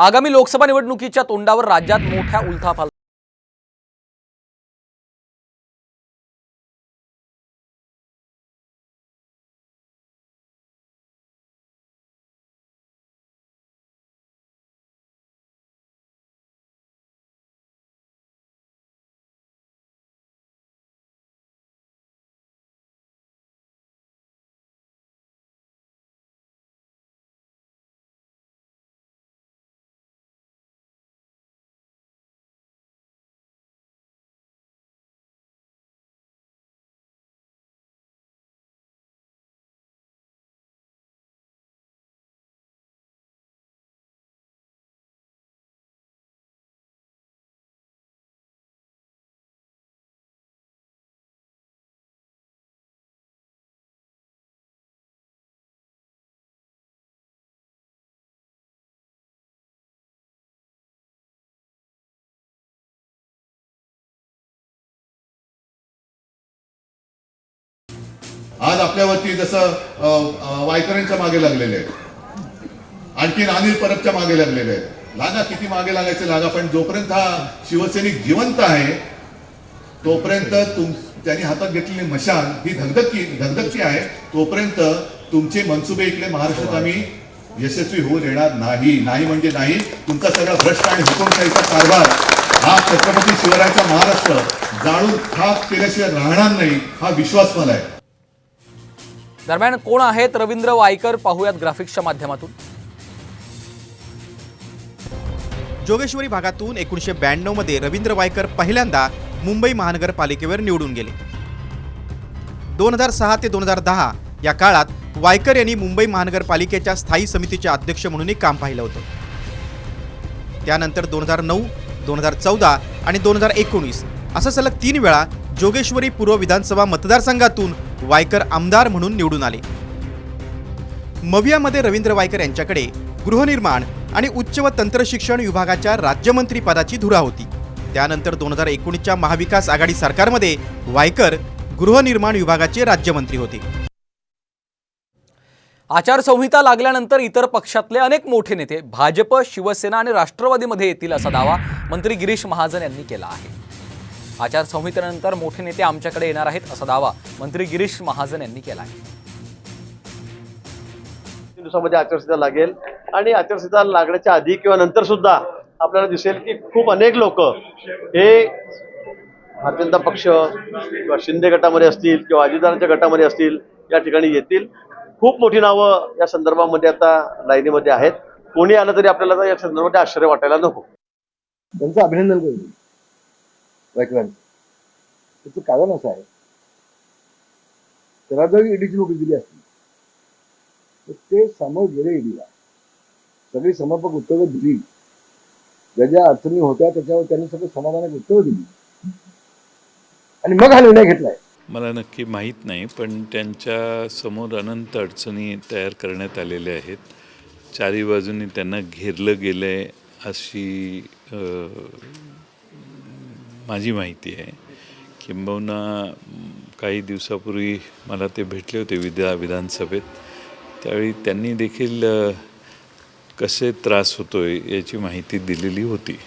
आगामी लोकसभा निवडणुकीच्या तोंडावर राज्यात मोठ्या उलथापाल आज आपल्यावरती जसं वायकरांच्या मागे लागलेले आहेत. आणखीन अनिल परबच्या मागे लागलेले आहेत. लागा किती मागे लागायचे लागा पण जोपर्यंत हा शिवसैनिक जिवंत आहे तोपर्यंत तुम त्यांनी हातात घेतलेली मशाल ही धगधगती धगधगती आहे. तोपर्यंत तुमचे मनसुबे इकडे महाराष्ट्रात आम्ही यशस्वी होऊ देणार नाही. नाही म्हणजे नाही तुमचा सगळा भ्रष्ट आणि हुकुमशाहीचा कारभार हा छत्रपती शिवरायाचा महाराष्ट्र जाळून खाक केल्याशिवाय राहणार नाही हा विश्वास मला आहे. दरम्यान कोण आहेत रवींद्र वायकर पाहूयात ग्राफिक्सच्या माध्यमातून. जोगेश्वरी भागातून एकोणीसशे ब्याण्णवमध्ये रवींद्र वायकर पहिल्यांदा मुंबई महानगरपालिकेवर निवडून गेले. दोन हजार सहा ते दोन हजार दहा या काळात वायकर यांनी मुंबई महानगरपालिकेच्या स्थायी समितीचे अध्यक्ष म्हणूनही काम पाहिलं होतं. त्यानंतर दोन हजार नऊ दोन हजार चौदा आणि दोन हजार एकोणीस असं सलग तीन वेळा जोगेश्वरी पूर्व विधानसभा मतदारसंघातून वायकर आमदार म्हणून निवडून आले. मवियामध्ये रवींद्र वायकर यांच्याकडे गृहनिर्माण आणि उच्च व तंत्रशिक्षण विभागाच्या राज्यमंत्री पदाची धुरा होती. त्यानंतर दोन हजार एकोणीसच्या महाविकास आघाडी सरकारमध्ये वायकर गृहनिर्माण विभागाचे राज्यमंत्री होते. आचारसंहिता लागल्यानंतर इतर पक्षातले अनेक मोठे नेते भाजप शिवसेना आणि राष्ट्रवादीमध्ये येतील असा दावा मंत्री गिरीश महाजन यांनी केला आहे. आचारसंहितेनंतर मोठे नेते आमच्याकडे येणार आहेत असा दावा मंत्री गिरीश महाजन यांनी केला आहे दिवसामध्ये आचारसंहिता लागेल आणि आचारसंहिता लागण्याच्या आधी किंवा नंतर सुद्धा आपल्याला दिसेल की खूप अनेक लोक हे भारतीय जनता पक्ष किंवा शिंदे गटामध्ये असतील किंवा अजितदारांच्या गटामध्ये असतील या ठिकाणी येतील. खूप मोठी नावं या संदर्भामध्ये आता लाईनीमध्ये आहेत. कोणी आलं तरी आपल्याला या संदर्भामध्ये आश्चर्य वाटायला नको. त्यांचं अभिनंदन करू वायकरांचं त्याचं कारण असं आहे. त्याला जर ईडीची नोटीस दिली असती तर ते समोर गेले ईडीला सगळी समर्पक उत्तरं दिली. ज्या ज्या अडचणी होत्या त्याच्यावर त्यांनी सगळं समाधानक उत्तरं दिली. आणि मग हा निर्णय घेतलाय. मला नक्की माहीत नाही पण त्यांच्यासमोर अनंत अडचणी तयार करण्यात आलेल्या आहेत. चारी बाजूनी त्यांना घेरलं गेलं आहे अशी माझी माहिती आहे. किंबहुना काही दिवसापूर्वी मला ते भेटले होते विद्या विधानसभेत. त्यावेळी त्यांनी देखील कसे त्रास होतोय याची माहिती दिलेली होती.